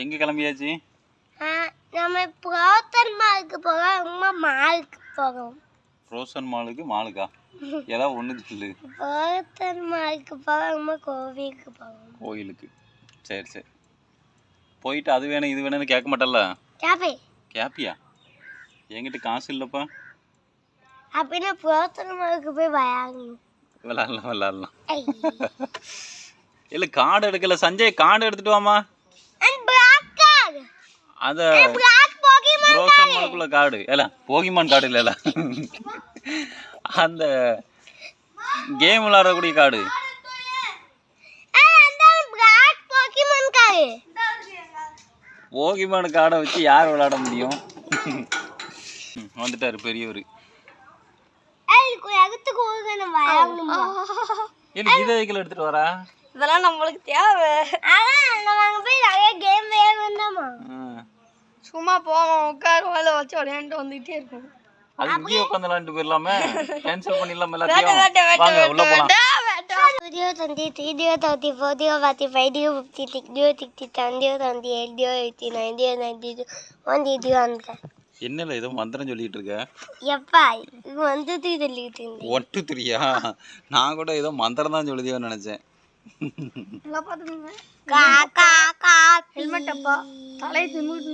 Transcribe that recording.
எங்கே கிளம்பியாச்சு? நம்ம புரோத்தன் மாலுக்கு போகிறோம் அம்மா மாலுக்கு போகிறோம் ரோசன் மாலுக்கு மாலுக்கா? ஏதாவது ஒன்று சொல்லு. புரோத்தன் மாலுக்கு போகிறோம் அம்மா கோவிலுக்கு போகிறோம் கோயிலுக்கு. சரி சரி. போயிட்டு அது வேணும் இது வேணும்னு கேட்க மாட்டல்ல? கேப்பே. கேப்பியா? என்கிட்ட காசு இல்லைப்பா. அப்படின்னா புரோத்தன் மாலுக்கு போய் விளையாடணும் விளாட்லாம் விளாட்லாம். இல்லை கார்டு எடுக்கல. சஞ்சய் கார்டு எடுத்துட்டு வாமா. அந்த ரோசன் மாலுக்குள்ள கார்டு ஏல போகிமான் கார்டு இல்லைல்ல அந்த game card Pokemon card. Pokemon கார்டை வச்சு யார் விளாட முடியும்? வந்துட்டாரு பெரியவர். ஏய், கு- எடுத்து கொடுங்க, நம்ம விளையாடணுமா? இல்லை இதை வைக்கல எடுத்துட்டு வரா இதெல்லாம் நம்மளுக்கு தேவை. அதான் நம்ம அங்க போய் நிறைய கேம். சும்மா போவோம் உட்காருவோம் இல்லை வச்சு விளையாண்டு வந்துகிட்டே இருக்கும். அது இங்கேயே உட்காந்து விளாண்டு போயிடலாமே கேன்சல் பண்ணிடலாம் எல்லாத்தையும். வாங்க உள்ள போலாம். Studio 23, Dio 34, Dio 45, Dio 56, Dio 67, Dio 78, Dio 89, Dio 92, 1 Dio 100. என்னல ஏதோ மந்திரம் சொல்லிட்டு இருக்க? எப்பா இது வந்தது சொல்லிட்டு இருந்தேன் ஒட்டு திரியா நான் கூட ஏதோ மந்திரம் தான் சொல்லுதியோன்னு நினைச்சேன். கா கா கா ஹெல்மெட் அப்பா தலையை திமுட்டு